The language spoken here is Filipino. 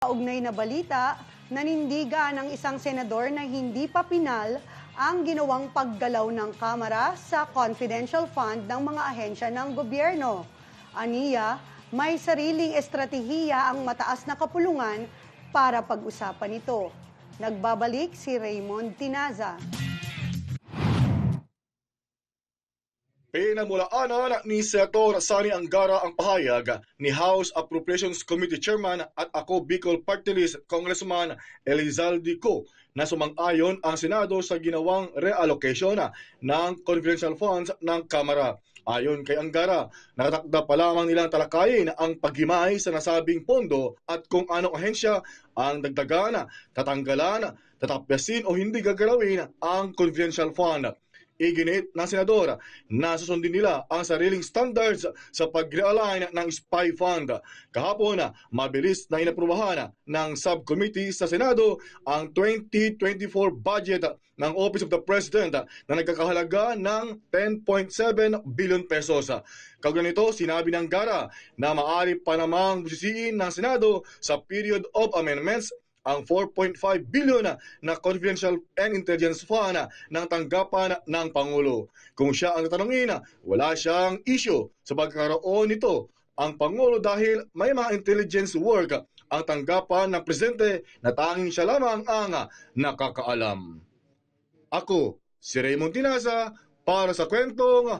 Kaugnay na balita, nanindigan ng isang senador na hindi pa pinal ang ginawang paggalaw ng Kamara sa confidential fund ng mga ahensya ng gobyerno. Aniya, may sariling estratehiya ang mataas na kapulungan para pag-usapan ito. Nagbabalik si Raymond Tinaza. Pinamulaanan ni Senator Sani Angara ang pahayag ni House Appropriations Committee Chairman at ako Bicol Party List Congressman Elizalde Co na sumang-ayon ang Senado sa ginawang reallocation ng confidential funds ng Kamara. Ayon kay Angara, nakatakda pa lamang nilang talakayin ang paghimay sa nasabing pondo at kung anong ahensya ang dagdagan, tatanggalan, tatapyasin o hindi gagalawin ang confidential fund. Iginit ng senador na susundin nila ang sariling standards sa pag-realign ng spy fund. Kahapon, mabilis na inaprubahan ng subcommittee sa Senado ang 2024 budget ng Office of the President na nagkakahalaga ng 10.7 billion pesos. Kaugnay nito, sinabi ng Gara na maaari pa namang busisiin ng Senado sa period of amendments ang 4.5 billion na confidential and intelligence fund ng tanggapan ng Pangulo. Kung siya ang tatanungin, wala siyang issue sa pagkakaroon nito ang Pangulo dahil may mga intelligence work ang tanggapan ng Presidente na tanging siya lamang ang nakakaalam. Ako, si Raymond Tinaza, para sa kwentong